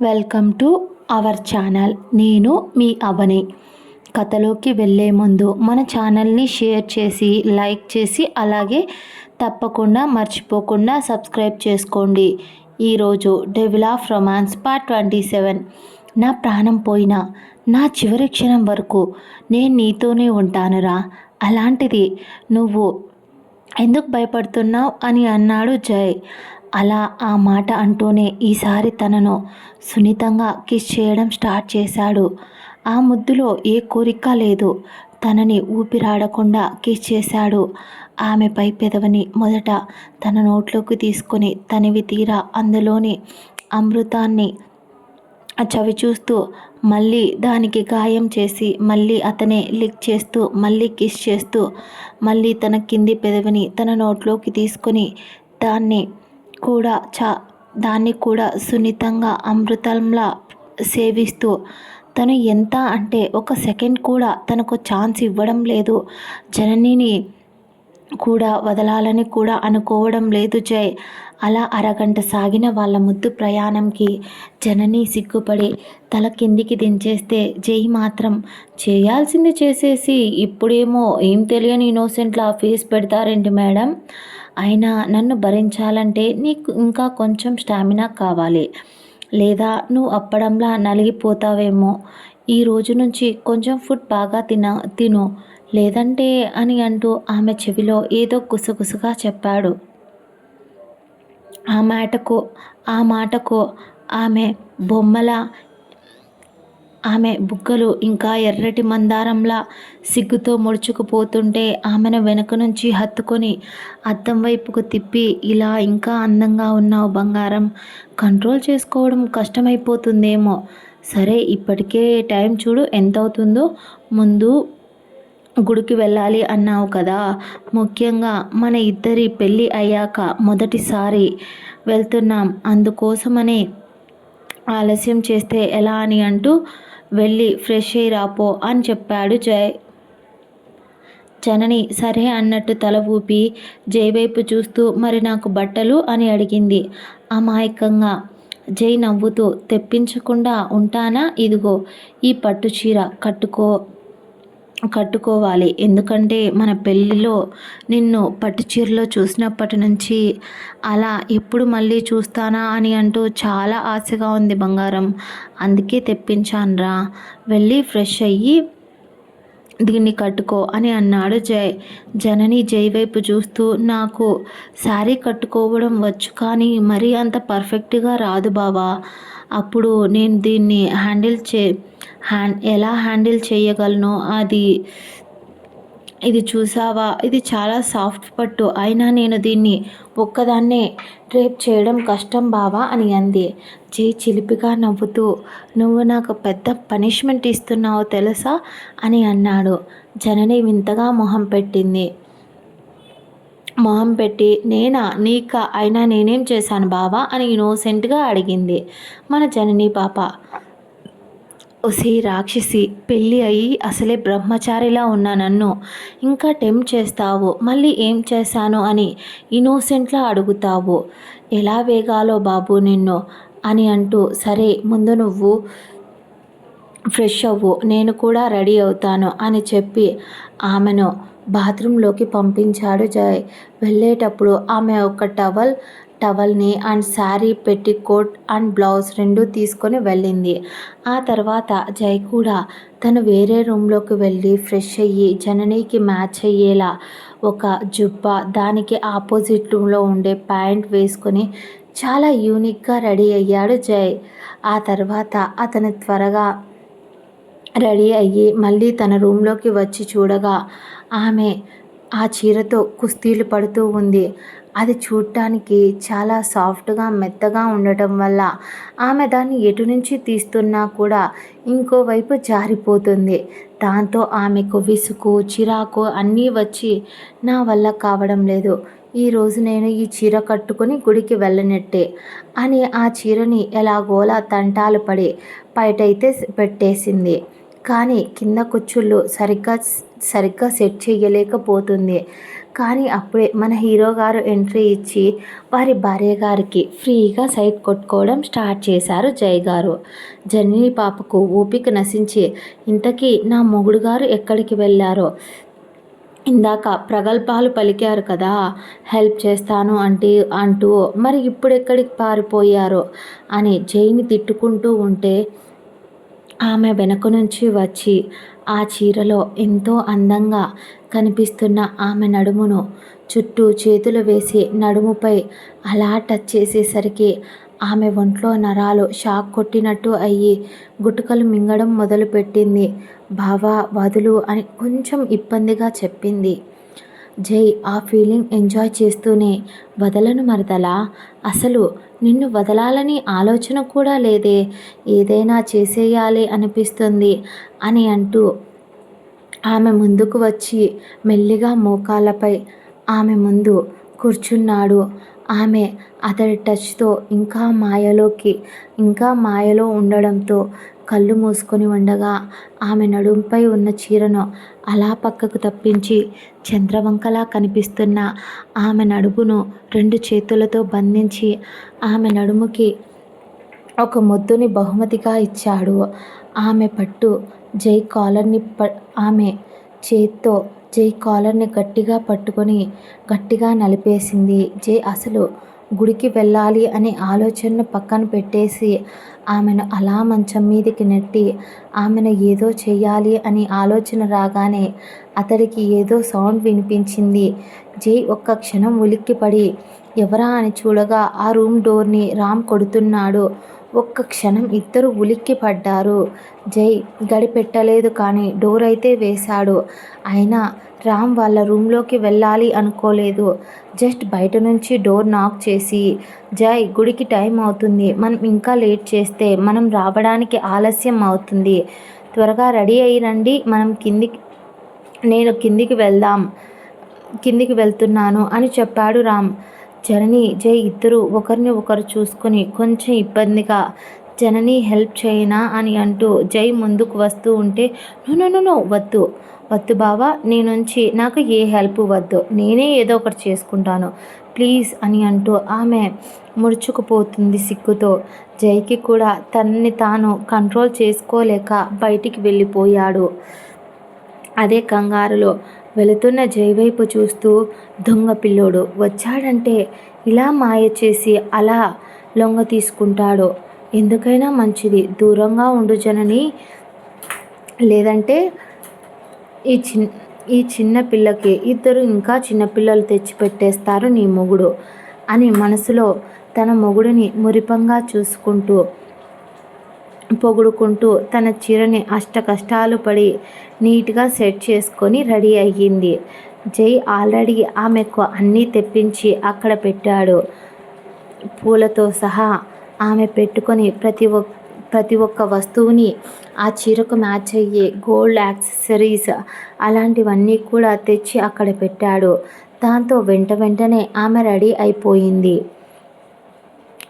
Welcome to our channel. నేను మీ అవని. కథలోకి వెళ్ళే ముందు మన ఛానల్ని షేర్ చేసి లైక్ చేసి అలాగే తప్పకుండా మర్చిపోకుండా సబ్స్క్రైబ్ చేసుకోండి. ఈరోజు devil of romance part twenty seven. నా ప్రాణం పోయినా నా చివరి క్షణం వరకు నేను నీతోనే ఉంటానురా. అలాంటిది నువ్వు ఎందుకు భయపడుతున్నావు అని అన్నాడు జై. అలా ఆ మాట అంటూనే ఈసారి తనను సున్నితంగా కిస్ చేయడం స్టార్ట్ చేశాడు. ఆ ముద్దులో ఏ కోరిక లేదు. తనని ఊపిరాడకుండా కిస్ చేశాడు. ఆమెపై పెదవని పెదవిని మొదట తన నోట్లోకి తీసుకొని తనివి తీరా అందులోని అమృతాన్ని చవి చూస్తూ మళ్ళీ దానికి గాయం చేసి మళ్ళీ అతనే లిక్ చేస్తూ మళ్ళీ కిస్ చేస్తూ మళ్ళీ తన కింది పెదవిని తన నోట్లోకి తీసుకొని దాన్ని కూడా చా దాన్ని కూడా సున్నితంగా అమృతంలా సేవిస్తూ తను ఎంత అంటే ఒక సెకండ్ కూడా తనకు ఛాన్స్ ఇవ్వడం లేదు. జననిని కూడా వదలాలని కూడా అనుకోవడం లేదు జై. అలా అరగంట సాగిన వాళ్ళ ముద్దు ప్రయాణంకి జనని సిగ్గుపడి తల కిందికి దించేస్తే జై మాత్రం చేయాల్సింది చేసేసి ఇప్పుడేమో ఏం తెలియని ఇన్నోసెంట్లా ఫేస్ పెడతారండి మేడం? అయినా నన్ను భరించాలంటే నీకు ఇంకా కొంచెం స్టామినా కావాలి. లేదా నువ్వు అప్పడంలా నలిగిపోతావేమో. ఈ రోజు నుంచి కొంచెం ఫుడ్ బాగా తిన తిను. లేదంటే అని అంటూ ఆమె చెవిలో ఏదో గుసగుసగా చెప్పాడు. ఆ మాటకు ఆ మాటకు ఆమె బొమ్మల ఆమె బుగ్గలు ఇంకా ఎర్రటి మందారంలా సిగ్గుతో ముడుచుకుపోతుంటే ఆమెను వెనుక నుంచి హత్తుకొని అద్దం వైపుకు తిప్పి ఇలా ఇంకా అందంగా ఉన్నావు బంగారం. కంట్రోల్ చేసుకోవడం కష్టమైపోతుందేమో. సరే ఇప్పటికే టైం చూడు ఎంత అవుతుందో ముందు గుడికి వెళ్ళాలి అన్నావు కదా. ముఖ్యంగా మన ఇద్దరి పెళ్ళి అయ్యాక మొదటిసారి వెళ్తున్నాం. అందుకోసమనే ఆలస్యం చేస్తే ఎలా అని అంటూ వెళ్ళి ఫ్రెష్ అయ్యి రాపో అని చెప్పాడు జై జనని సరే అన్నట్టు తల ఊపి జై వైపు చూస్తూ మరి నాకు బట్టలు అని అడిగింది. అమాయకంగా జై నవ్వుతూ తెప్పించకుండా ఉంటానా ఇదిగో ఈ పట్టు చీర కట్టుకో కట్టుకోవాలి. ఎందుకంటే మన పెళ్ళిలో నిన్ను పట్టు చీరలో చూసినప్పటి నుంచి అలా ఎప్పుడు మళ్ళీ చూస్తానా అని అంటూ చాలా ఆశగా ఉంది బంగారం. అందుకే తెప్పించానురా. వెళ్ళి ఫ్రెష్ అయ్యి దీన్ని కట్టుకో అని అన్నాడు జై జనని జై వైపు చూస్తూ నాకు శారీ కట్టుకోవడం వచ్చు కానీ మరీ అంత పర్ఫెక్ట్గా రాదు బావా. అప్పుడు నేను దీన్ని హ్యాండిల్ చే హ్యాండ్ ఎలా హ్యాండిల్ చేయగలను? అది ఇది చూసావా? ఇది చాలా సాఫ్ట్ పట్టు. అయినా నేను దీన్ని ఒక్కదాన్నే రేప్ చేయడం కష్టం బావా అని అంది. జై చిలిపిగా నవ్వుతూ నువ్వు నాకు పెద్ద పనిష్మెంట్ ఇస్తున్నావు తెలుసా? అని అన్నాడు. జనని వింతగా మొహం పెట్టింది. మొహం పెట్టి నేనా? నీక? అయినా నేనేం చేశాను బావా? అని ఇన్నోసెంట్గా అడిగింది. మన జనని పాప ఒసే రాక్షసి పెళ్ళి అయ్యి అసలే బ్రహ్మచారిలా ఉన్న నన్ను. ఇంకా టెంప్ చేస్తావు? మళ్ళీ ఏం చేశాను అని ఇన్నోసెంట్లా అడుగుతావు. ఎలా వేగాలో బాబు నిన్ను అని అంటూ సరే ముందు నువ్వు ఫ్రెష్ అవ్వు నేను కూడా రెడీ అవుతాను అని చెప్పి ఆమెను బాత్రూంలోకి పంపించాడు జయ్. వెళ్ళేటప్పుడు ఆమె ఒక towel టవల్ని and sari petticoat and blouse రెండు తీసుకొని వెళ్ళింది. ఆ తర్వాత జై కూడా తను వేరే రూమ్లోకి వెళ్ళి ఫ్రెష్ అయ్యి జననీకి మ్యాచ్ అయ్యేలా ఒక జుబ్బా దానికి ఆపోజిట్ రూమ్లో ఉండే ప్యాంట్ వేసుకొని చాలా యూనిక్గా రెడీ అయ్యాడు జై. ఆ తర్వాత అతను త్వరగా రెడీ అయ్యి మళ్ళీ తన రూమ్లోకి వచ్చి చూడగా ఆమె ఆ చీరతో కుస్తీలు పడుతూ ఉంది. అది చూడటానికి చాలా సాఫ్ట్గా మెత్తగా ఉండటం వల్ల ఆమె దాన్ని ఎటు నుంచి తీస్తున్నా కూడా ఇంకోవైపు జారిపోతుంది. దాంతో ఆమెకు విసుగు చిరాకు అన్నీ వచ్చి నా వల్ల కావడం లేదు. ఈరోజు నేను ఈ చీర కట్టుకొని గుడికి వెళ్ళనట్టే అని ఆ చీరని ఎలాగోలా తంటాలు పడి బయటైతే పెట్టేసింది. కానీ కింద కుచ్చుళ్ళు సరిగ్గా సరిగ్గా సెట్ చేయలేకపోతుంది కానీ అప్పుడే మన హీరో గారు ఎంట్రీ ఇచ్చి వారి భార్య గారికి ఫ్రీగా సైట్ కొట్టుకోవడం స్టార్ట్ చేశారు జై గారు. జనని పాపకు ఊపిక నశించి ఇంతకీ నా మొగుడు గారు ఎక్కడికి వెళ్ళారో? ఇందాక ప్రగల్భాలు పలికారు కదా హెల్ప్ చేస్తాను అంటే అంటూ మరి ఇప్పుడు ఎక్కడికి పారిపోయారో? అని జైని తిట్టుకుంటూ ఉంటే ఆమె వెనక నుంచి వచ్చి ఆ చీరలో ఎంతో అందంగా కనిపిస్తున్న ఆమె నడుమును చుట్టూ చేతులు వేసి నడుముపై అలా టచ్ చేసేసరికి ఆమె ఒంట్లో నరాలు షాక్ కొట్టినట్టు అయ్యి గుటుకలు మింగడం మొదలుపెట్టింది. బావా వదులు అని కొంచెం ఇబ్బందిగా చెప్పింది. జై ఆ ఫీలింగ్ ఎంజాయ్ చేస్తూనే. వదలను మరదలా. అసలు నిన్ను వదలాలని ఆలోచన కూడా లేదే. ఏదైనా చేసేయాలి అనిపిస్తుంది అని అంటూ ఆమె ముందుకు వచ్చి మెల్లిగా మోకాళ్ళపై ఆమె ముందు కూర్చున్నాడు. ఆమె అతడి టచ్తో ఇంకా మాయలోకి ఇంకా మాయలో ఉండడంతో కళ్ళు మూసుకొని ఉండగా ఆమె నడుంపై ఉన్న చీరను అలా పక్కకు తప్పించి చంద్రవంకలా కనిపిస్తున్న ఆమె నడుమును రెండు చేతులతో బంధించి ఆమె నడుముకి ఒక ముద్దుని బహుమతిగా ఇచ్చాడు. ఆమె పట్టు జై కాలర్ని ప ఆమె చేత్తో జై కాలర్ని గట్టిగా పట్టుకొని గట్టిగా నలిపేసింది. జై అసలు గుడికి వెళ్ళాలి అనే ఆలోచనను పక్కన పెట్టేసి ఆమెను అలా మంచం మీదకి నెట్టి ఆమెను ఏదో చేయాలి అని ఆలోచన రాగానే అతడికి ఏదో సౌండ్ వినిపించింది. జై ఒక్క క్షణం ఉలిక్కిపడి ఎవరా అని చూడగా ఆ రూమ్ డోర్ని రామ్ కొడుతున్నాడు. ఒక్క క్షణం ఇద్దరు ఉలిక్కి పడ్డారు జై గడిపెట్టలేదు కానీ డోర్ అయితే వేశాడు. అయినా రామ్ వాళ్ళ రూమ్లోకి వెళ్ళాలి అనుకోలేదు. జస్ట్ బయట నుంచి డోర్ నాక్ చేసి జై గుడికి టైం అవుతుంది. మనం ఇంకా లేట్ చేస్తే మనం రావడానికి ఆలస్యం అవుతుంది. త్వరగా రెడీ అయ్యి రండి. మనం కిందికి నేను కిందికి వెళ్దాం కిందికి వెళ్తున్నాను అని చెప్పాడు రామ్. జనని జై ఇద్దరు ఒకరిని ఒకరు చూసుకొని కొంచెం ఇబ్బందిగా జనని హెల్ప్ చేయనా అని అంటూ జై ముందుకు వస్తూ ఉంటే నూనె వద్దు. వద్దు బావా నీ నుంచి నాకు ఏ హెల్ప్ వద్దు. నేనే ఏదో ఒకటి చేసుకుంటాను. ప్లీజ్ అని అంటూ ఆమె ముడుచుకుపోతుంది సిగ్గుతో. జైకి కూడా తనని తాను కంట్రోల్ చేసుకోలేక బయటికి వెళ్ళిపోయాడు. అదే కంగారులో వెళుతున్న జై వైపు చూస్తూ దొంగ పిల్లోడు వచ్చాడంటే ఇలా మాయ చేసి అలా లొంగ తీసుకుంటాడు. ఎందుకైనా మంచిది. దూరంగా ఉండు జనని. లేదంటే ఈ చిన్ ఈ చిన్న పిల్లకి ఇద్దరు ఇంకా చిన్నపిల్లలు తెచ్చిపెట్టేస్తారు నీ మొగుడు అని మనసులో తన మొగుడిని మురిపంగా చూసుకుంటూ పొగుడుకుంటూ తన చీరని అష్ట కష్టాలు పడి నీట్గా సెట్ చేసుకొని రెడీ అయ్యింది. జై ఆల్రెడీ ఆమెకు అన్నీ తెప్పించి అక్కడ పెట్టాడు. పూలతో సహా ఆమె పెట్టుకొని ప్రతి ఒక్క ప్రతి ఒక్క వస్తువుని ఆ చీరకు మ్యాచ్ అయ్యే గోల్డ్ యాక్సెసరీస్ అలాంటివన్నీ కూడా తెచ్చి అక్కడ పెట్టాడు. దాంతో వెంట వెంటనే ఆమె రెడీ అయిపోయింది.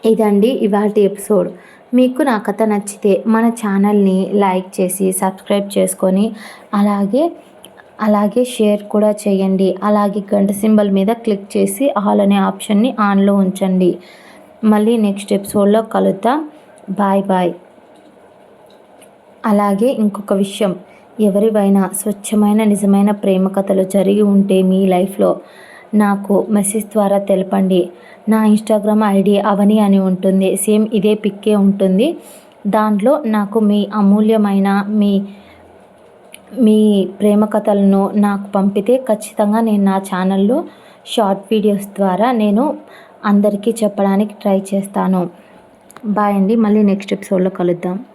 ఇదండి ఇవాళ ఎపిసోడ్. మీకు నా కథ నచ్చితే మన ఛానల్ని లైక్ చేసి సబ్స్క్రైబ్ చేసుకొని అలాగే అలాగే షేర్ కూడా చేయండి. అలాగే గంట సింబల్ మీద క్లిక్ చేసి ఆల్ అనే ఆప్షన్ని ఆన్లో ఉంచండి. మళ్ళీ నెక్స్ట్ ఎపిసోడ్లో కలుద్దాం. Bye bye. అలాగే ఇంకొక విషయం. ఎవరివైనా స్వచ్ఛమైన నిజమైన ప్రేమ కథలు జరిగి ఉంటే మీ లైఫ్లో నాకు మెసేజ్ ద్వారా తెలపండి. నా ఇన్స్టాగ్రామ్ ఐడి అవని అని ఉంటుంది. సేమ్ ఇదే పిక్కే ఉంటుంది. దాంట్లో నాకు మీ అమూల్యమైన మీ మీ ప్రేమ కథలను నాకు పంపితే ఖచ్చితంగా నేను నా ఛానల్లో షార్ట్ వీడియోస్ ద్వారా నేను అందరికీ చెప్పడానికి ట్రై చేస్తాను. బాయ్ అండి. మళ్ళీ నెక్స్ట్ ఎపిసోడ్లో కలుద్దాం.